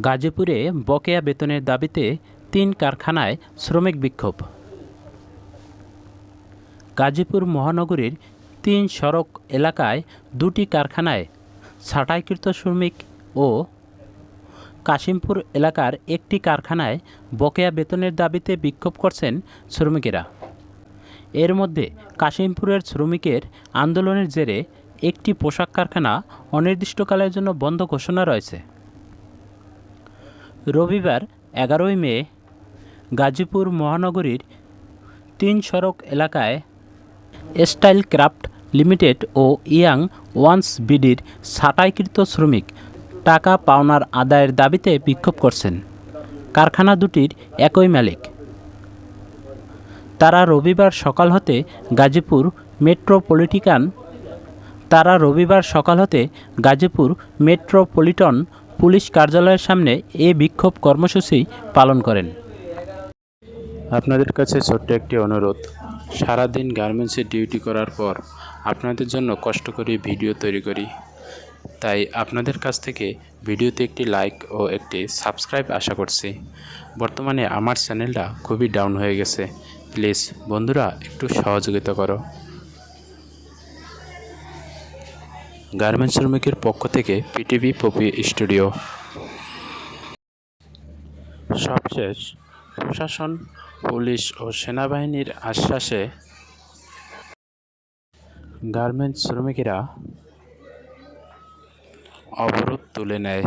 গাজীপুরে বকেয়া বেতনের দাবিতে তিন কারখানায় শ্রমিক বিক্ষোভ। গাজীপুর মহানগরীর তিন সড়ক এলাকায় দুটি কারখানায় ছাঁটাইকৃত শ্রমিক ও কাশিমপুর এলাকার একটি কারখানায় বকেয়া বেতনের দাবিতে বিক্ষোভ করছেন শ্রমিকেরা। এর মধ্যে কাশিমপুরের শ্রমিকের আন্দোলনের জেরে একটি পোশাক কারখানা অনির্দিষ্টকালের জন্য বন্ধ ঘোষণা রয়েছে। রবিবার, এগারোই মে, গাজীপুর মহানগরীর তিন সড়ক এলাকায় স্টাইল ক্রাফট লিমিটেড ও ইয়াং ওয়ান্স বিডির ছাঁটাইকৃত শ্রমিক টাকা পাওনার আদায়ের দাবিতে বিক্ষোভ করছেন। কারখানা দুটির একই মালিক। তারা রবিবার সকাল হতে গাজীপুর মেট্রোপলিটিকান তারা রবিবার সকাল হতে গাজীপুর মেট্রোপলিটন পুলিশ কার্যালয়ের সামনে এ বিক্ষোভ কর্মসূচি পালন করেন। আপনাদের কাছে ছোট্ট একটি অনুরোধ। সারাদিন গার্মেন্টসে ডিউটি করার পর আপনাদের জন্য কষ্ট করে ভিডিও তৈরি করি। তাই আপনাদের কাছ থেকে ভিডিওতে একটি লাইক ও একটি সাবস্ক্রাইব আশা করছি। বর্তমানে আমার চ্যানেলটা খুবই ডাউন হয়ে গেছে। প্লিজ বন্ধুরা, একটু সহযোগিতা করো। গার্মেন্টস শ্রমিকের পক্ষ থেকে পিটিভি পপি স্টুডিও। সবশেষ, প্রশাসন, পুলিশ ও সেনাবাহিনীর আশ্বাসে গার্মেন্টস শ্রমিকেরা অবরোধ তুলে নেয়।